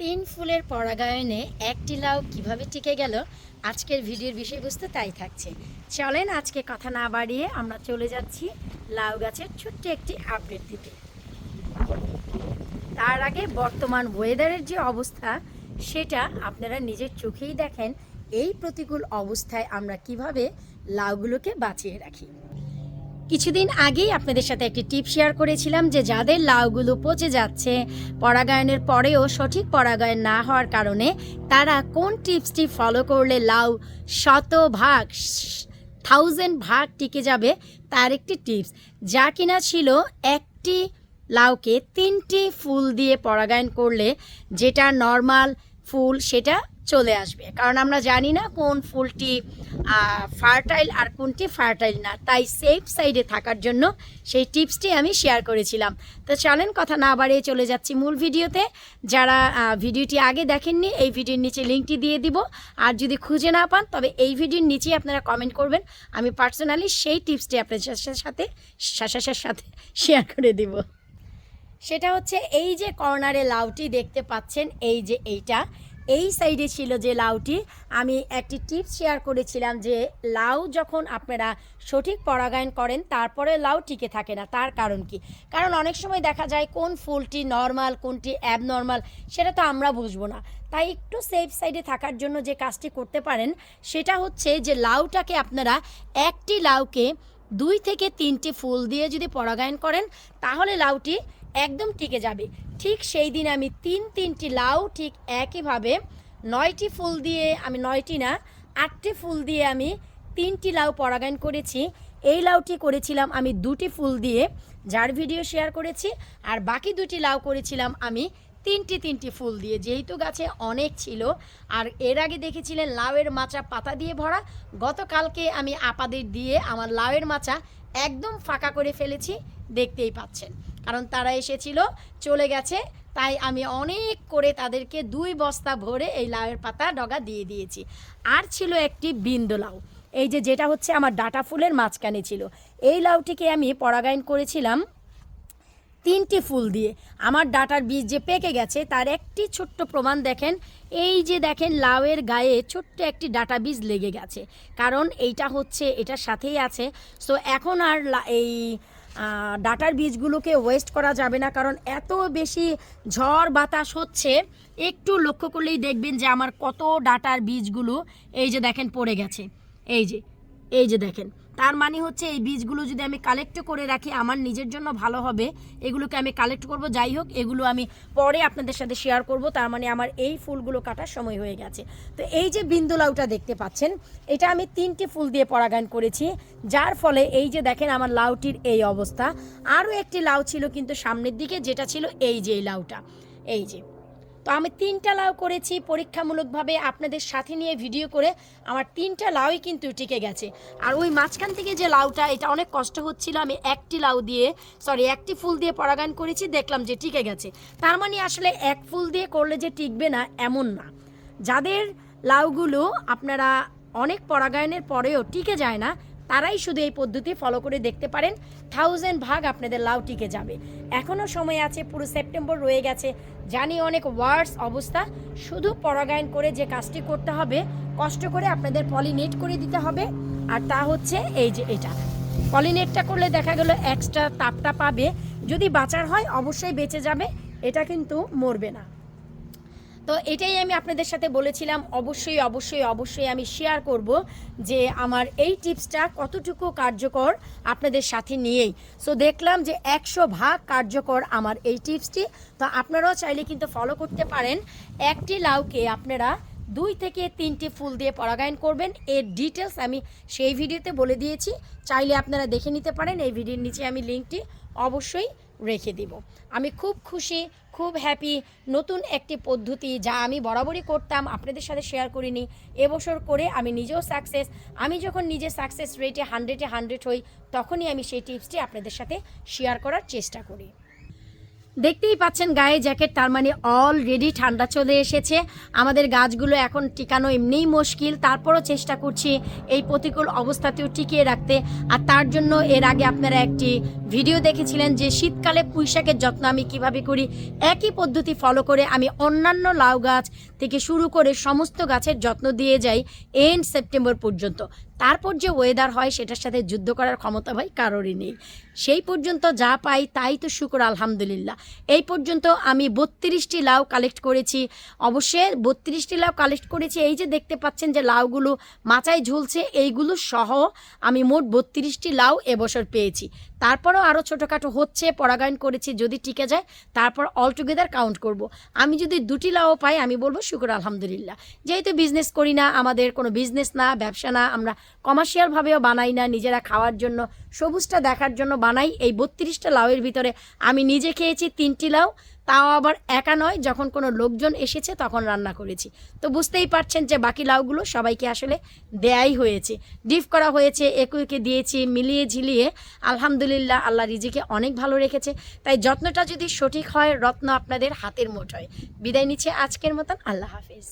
তিন ফুলের পরাগায়নে একটি লাউ কীভাবে টিকে গেল, আজকের ভিডিওর বিষয়বস্তু তাই থাকছে। চলেন আজকে কথা না বাড়িয়ে আমরা চলে যাচ্ছি লাউ গাছের ছোট্ট একটি আপডেট দিতে। তার আগে বর্তমান ওয়েদারের যে অবস্থা, সেটা আপনারা নিজের চোখেই দেখেন। এই প্রতিকূল অবস্থায় আমরা কীভাবে লাউগুলোকে বাঁচিয়ে রাখি? কিছুদিন আগেই আপনাদের সাথে একটি টিপ শেয়ার করেছিলাম যে যাদের লাউগুলো পচে যাচ্ছে, পরাগায়নের পরেও সঠিক পরাগায়ন না হওয়ার কারণে তারা কোন টিপসটি ফলো করলে লাউ শত ভাগ থাউজেন্ড ভাগ টিকে যাবে তার একটি টিপস। যা কিনা ছিল একটি লাউকে তিনটি ফুল দিয়ে পরাগায়ন করলে যেটা নর্মাল ফুল সেটা চলে আসবে। কারণ আমরা জানি না কোন ফুলটি ফার্টাইল আর কোনটি ফার্টাইল না। তাই সেফ সাইডে থাকার জন্য সেই টিপসটি আমি শেয়ার করেছিলাম। তো চলেন কথা না বাড়িয়ে চলে যাচ্ছি মূল ভিডিওতে। যারা ভিডিওটি আগে দেখেননি, এই ভিডিওর নিচে লিঙ্কটি দিয়ে দিব। আর যদি খুঁজে না পান, তবে এই ভিডিওর নিচেই আপনারা কমেন্ট করবেন। আমি পার্সোনালি সেই টিপসটি আপনাদের সাথে সাথে শেয়ার করে দিব। সেটা হচ্ছে এই যে কর্নারে লাউটি দেখতে পাচ্ছেন, এই যে এইটা। এই সাইডে ছিল যে লাউটি, আমি একটি টিপস শেয়ার করেছিলাম যে লাউ যখন আপনারা সঠিক পরাগায়ন করেন, তারপরে লাউ টিকে থাকে না। তার কারণ কি? কারণ অনেক সময় দেখা যায় কোন ফুলটি নর্মাল কোনটি অ্যাবনর্মাল সেটা তো আমরা বুঝব না। তাই একটু সেফ সাইডে থাকার জন্য যে কাজটি করতে পারেন, সেটা হচ্ছে যে লাউটাকে আপনারা একটি লাউকে দুই থেকে তিনটি ফুল দিয়ে যদি পরাগায়ন করেন, তাহলে লাউটি একদম টিকে যাবে। ঠিক সেই দিন আমি তিন তিনটি লাউ ঠিক একইভাবে নয়টি ফুল দিয়ে, আমি নয়টি না, আটটি ফুল দিয়ে আমি তিনটি লাউ পরাগায়ন করেছি। এই লাউটি করেছিলাম আমি দুটি ফুল দিয়ে, যার ভিডিও শেয়ার করেছি, আর বাকি দুটি লাউ করেছিলাম আমি তিনটি তিনটি ফুল দিয়ে। যেহেতু গাছে অনেক ছিল, আর এর আগে দেখেছিলেন লাউয়ের মাচা পাতা দিয়ে ভরা, গতকালকে আমি আপাদের দিয়ে আমার লাউয়ের মাচা একদম ফাঁকা করে ফেলেছি, দেখতেই পাচ্ছেন। কারণ তারা এসেছিল, চলে গেছে। তাই আমি অনেক করে তাদেরকে দুই বস্তা ভরে এই লাউয়ের পাতা ডগা দিয়ে দিয়েছি। আর ছিল একটি বিন্দু লাউ। এই যে যেটা হচ্ছে আমার ডাটা ফুলের মাঝখানে ছিল। এই লাউটিকে আমি পরাগায়ন করেছিলাম তিনটি ফুল দিয়ে। আমার ডাটার বীজ যে পেকে গেছে, তার একটি ছোট্ট প্রমাণ দেখেন। এই যে দেখেন, লাউয়ের গায়ে ছোট্ট একটি ডাটা বীজ লেগে গেছে। কারণ এইটা হচ্ছে, এটার সাথেই আছে। সো এখন আর এই ডাটার বীজগুলোকে ওয়েস্ট করা যাবে না, কারণ এত বেশি ঝড় বাতাস হচ্ছে, একটু লক্ষ্য করলেই দেখবেন যে আমার কত ডাটার বীজগুলো এই যে দেখেন পড়ে গেছে, এই যে এই যে দেখেন, তার মানে হচ্ছে এই বীজগুলো যদি আমি কালেক্ট করে রাখি, আমার নিজের জন্য ভালো হবে। এগুলোকে আমি কালেক্ট করব, যাই হোক, এগুলো আমি পরে আপনাদের সাথে শেয়ার করব। তার মানে আমার এই ফুলগুলো কাটার সময় হয়ে গেছে। তো এই যে বিন্দু লাউটা দেখতে পাচ্ছেন, এটা আমি তিনটি ফুল দিয়ে পরাগায়ন করেছি, যার ফলে এই যে দেখেন আমার লাউটির এই অবস্থা। আরও একটি লাউ ছিল কিন্তু সামনের দিকে, যেটা ছিল এই যে এই লাউটা। এই যে তো আমি তিনটা লাউ করেছি, পরীক্ষামূলকভাবে আপনাদের সাথে নিয়ে ভিডিও করে আমার তিনটা লাউই কিন্তু টিকে গেছে। আর ওই মাঝখান থেকে যে লাউটা, এটা অনেক কষ্ট হচ্ছিল, আমি একটি লাউ দিয়ে সরি একটি ফুল দিয়ে পরাগায়ন করেছি, দেখলাম যে টিকে গেছে। তার মানে আসলে এক ফুল দিয়ে করলে যে টিকবে না, এমন না। যাদের লাউগুলো আপনারা অনেক পরাগায়নের পরেও টিকে যায় না তারাই শুধু এই পদ্ধতি ফলো করে দেখতে পারেন। থাউজেন্ড ভাগ আপনাদের লাউ টিকে যাবে। এখনও সময় আছে, পুরো সেপ্টেম্বর রয়ে গেছে। জানি অনেক ওয়ার্স অবস্থা। শুধু পরাগায়ন করে যে কাজটি করতে হবে, কষ্ট করে আপনাদের পলিনেট করে দিতে হবে। আর তা হচ্ছে এই যে এটা। পলিনেটটা করলে দেখা গেল এক্সট্রা তাপটা পাবে। যদি বাঁচার হয়, অবশ্যই বেঁচে যাবে। এটা কিন্তু মরবে না। তো এটাই আমি আপনাদের সাথে বলেছিলাম, অবশ্যই অবশ্যই অবশ্যই আমি শেয়ার করব যে আমার এই টিপসটা কতটুকু কার্যকর আপনাদের সাথে নিয়েই। সো দেখলাম যে একশো ভাগ কার্যকর আমার এই টিপসটি। তো আপনারাও চাইলে কিন্তু ফলো করতে পারেন। একটি লাউকে আপনারা দুই থেকে তিনটি ফুল দিয়ে পরাগায়ন করবেন। এর ডিটেলস আমি সেই ভিডিওতে বলে দিয়েছি। চাইলে আপনারা দেখে নিতে পারেন। এই ভিডিওর নিচে আমি লিঙ্কটি অবশ্যই রেখে দিব। আমি খুব খুশি, খুব হ্যাপি নতুন একটি পদ্ধতি যা আমি বরাবরই করতাম, আপনাদের সাথে শেয়ার করিনি। এবছর করে আমি নিজেও সাকসেস আমি যখন নিজে সাকসেস রেটে হান্ড্রেডে হান্ড্রেড হই, তখনই আমি সেই টিপসটি আপনাদের সাথে শেয়ার করার চেষ্টা করি। দেখতেই পাচ্ছেন গায়ে জ্যাকেট, তার মানে অলরেডি ঠান্ডা চলে এসেছে। আমাদের গাছগুলো এখন টিকানো এমনিই মুশকিল। তারপরও চেষ্টা করছি এই প্রতিকূল অবস্থাতেও টিকিয়ে রাখতে। আর তার জন্য এর আগে আপনারা একটি ভিডিও দেখেছিলেন যে শীতকালে পুঁইশাকের যত্ন আমি কীভাবে করি, একই পদ্ধতি ফলো করে আমি অন্যান্য লাউ গাছ থেকে শুরু করে সমস্ত গাছের যত্ন দিয়ে যাই এন্ড সেপ্টেম্বর পর্যন্ত। তারপর যে ওয়েদার হয়, সেটার সাথে যুদ্ধ করার ক্ষমতা ভাই কারোরই নেই। সেই পর্যন্ত যা পাই তাই তো শুকর, আলহামদুলিল্লাহ। এই পর্যন্ত আমি বত্রিশটি লাউ কালেক্ট করেছি। অবশ্যই বত্রিশটি লাউ কালেক্ট করেছি। এই যে দেখতে পাচ্ছেন যে লাউগুলো মাচায় ঝুলছে, এইগুলো সহ আমি মোট বত্রিশটি লাউ এবছর পেয়েছি। তারপরেও আরও ছোটোখাটো হচ্ছে, পরাগায়ন করেছি, যদি টিকে যায়, তারপর অলটুগেদার কাউন্ট করব। আমি যদি দুটি লাও পাই, আমি বলব শুক্র, আলহামদুলিল্লাহ যেহেতু বিজনেস করি না, আমাদের কোনো বিজনেস না, ব্যবসা না, আমরা কমার্শিয়ালভাবেও বানাই না, নিজেরা খাওয়ার জন্য, সবুজটা দেখার জন্য বানাই, এই বত্রিশটা লাউয়ের ভিতরে আমি নিজে খেয়েছি তিনটি লাউ তাও আবার একা নয়, যখন কোনো লোকজন এসেছে তখন রান্না করেছি। তো বুঝতেই পারছেন যে বাকি লাউগুলো সবাইকে আসলে দেয়াই হয়েছে। ডিপ করা হয়েছে একুকে দিয়েছি, মিলিয়ে ঝিলিয়ে। আলহামদুলিল্লাহ, আল্লাহ রিজিকে অনেক ভালো রেখেছে। তাই যত্নটা যদি সঠিক হয়, রত্ন আপনাদের হাতের মোট হয় বিদায় নিচ্ছে আজকের মতন, আল্লাহ হাফেজ।